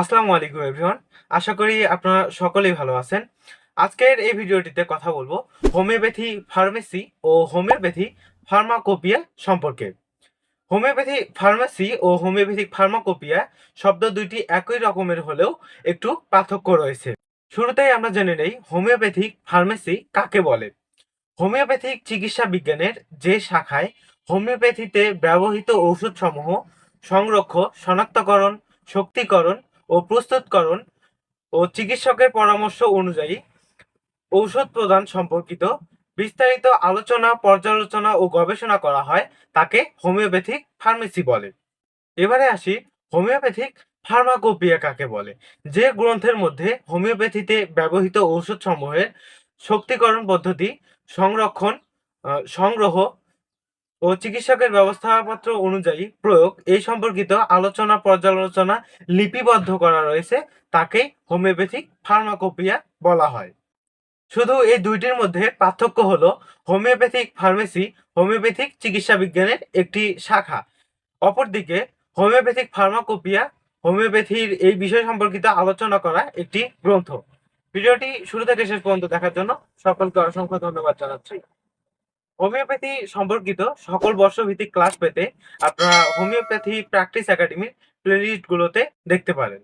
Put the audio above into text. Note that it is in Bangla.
আসসালামু আলাইকুম এভরিওয়ান আশা করি আপনারা সকলেই ভালো আছেন। আজকের এই ভিডিওটিতে কথা বলব হোমিওপ্যাথি ফার্মেসি ও হোমিওপ্যাথি ফার্মাকোপিয়া সম্পর্কে। হোমিওপ্যাথি ফার্মেসি ও হোমিওপ্যাথিক ফার্মাকোপিয়া শব্দ দুইটি একই রকমের হলেও একটু পার্থক্য রয়েছে। শুরুতেই আমরা জেনে নেই হোমিওপ্যাথিক ফার্মেসি কাকে বলে। হোমিওপ্যাথিক চিকিৎসা বিজ্ঞানের যে শাখায় হোমিওপ্যাথিতে ব্যবহৃত ঔষধসমূহ সংরক্ষণ শনাক্তকরণ, শক্তিকরণ ও প্রস্তুতকরণ ও চিকিৎসকের পরামর্শ অনুযায়ী ঔষধ প্রদান সম্পর্কিত বিস্তারিত আলোচনা, পর্যালোচনা ও গবেষণা করা হয় তাকে হোমিওপ্যাথিক ফার্মেসি বলে। এবারে আসি হোমিওপ্যাথিক ফার্মাকোপিয়া কাকে বলে, যে গ্রন্থের মধ্যে হোমিওপ্যাথিতে ব্যবহৃত ঔষধ সমূহের শক্তিকরণ পদ্ধতি, সংরক্ষণ সংগ্রহ ও চিকিৎসকের ব্যবস্থাপত্র অনুযায়ী প্রয়োগ, এই সম্পর্কিত আলোচনা পর্যালোচনা লিপিবদ্ধ করা রয়েছে, তাকে হোমিওপ্যাথিক ফার্মাকোপিয়া বলা হয়। শুধু এই দুইটির মধ্যে পার্থক্য হলো, হোমিওপ্যাথিক ফার্মেসি, হোমিওপ্যাথিক চিকিৎসা বিজ্ঞানের একটি শাখা। অপরদিকে, হোমিওপ্যাথিক ফার্মাকোপিয়া, হোমিওপ্যাথির এই বিষয় সম্পর্কিত আলোচনা করা একটি গ্রন্থ। ভিডিওটি শুরু থেকে শেষ পর্যন্ত দেখার জন্য সকলকে অসংখ্য ধন্যবাদ জানাচ্ছি। হোমিওপ্যাথি সম্পর্কিত সকল বর্ষভিত্তিক ক্লাস পেতে আপনারা হোমিওপ্যাথি প্র্যাকটিস একাডেমির প্লেলিস্টগুলোতে দেখতে পারেন।